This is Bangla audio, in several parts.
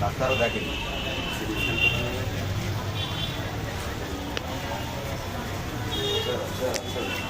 ডাক্তারও দেখেনি পায়ে লেগে পায়ে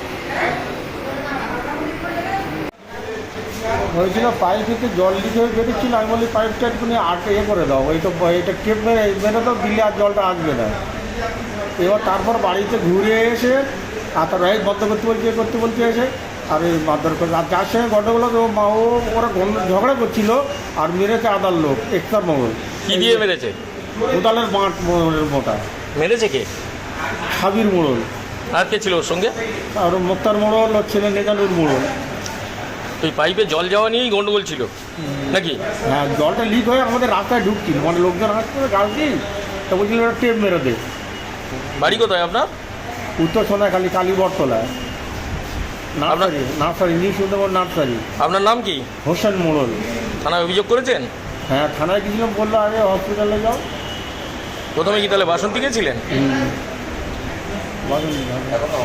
হয়েছিল পাইপ থেকে জল লিক হয়ে বেরোচ্ছিল আমি বলি পাইপটা একটুখানি আটকে ইয়ে করে দাও এটা এটা কেপ মেরে দাও দিলে আর জলটা আসবে না। এবার তারপর বাড়িতে ঘুরে এসে আর তার রাইট বন্ধ করতে বলছে ইয়ে করতে বলতে এসে আর এই মারধর করে আর যার সঙ্গে গন্ডগোল ও মা ও ওরা গন্ড- ঝগড়া করছিল আর মেরেছে আদার লোক একতার মঙ্গল কি দিয়ে মেরেছে? কোদালের মাঠ মোটা। মেরেছে কে? হাবির মোড়ল। আর কে ছিল ওর সঙ্গে? আর মোক্তার মোড়ল ওর ছেলে নেজানুর মোড়ল। ওই পাইপে জল যাওয়া নিয়েই গন্ডগোল ছিল। নাকি? হ্যাঁ জলটা লিক হয়ে আমাদের রাস্তায় ঢুকছিল। মানে লোকজন হাসছিল গাছ দিই তো বলছিল ওরা টেপ মেরে দে। বাড়ি কোথায় আপনার? উত্তর Sonakhali Kali বটতলায়। Nursery nursery new Sundarban nursery. আপনার নাম কি? হোসেন মোড়ল। থানায় অভিযোগ করেছেন? হ্যাঁ থানায় গেছিলাম বলল আগে হসপিটালে যাও। প্রথমে কি তাহলে বাসন্তী গেছিলেন? এখনও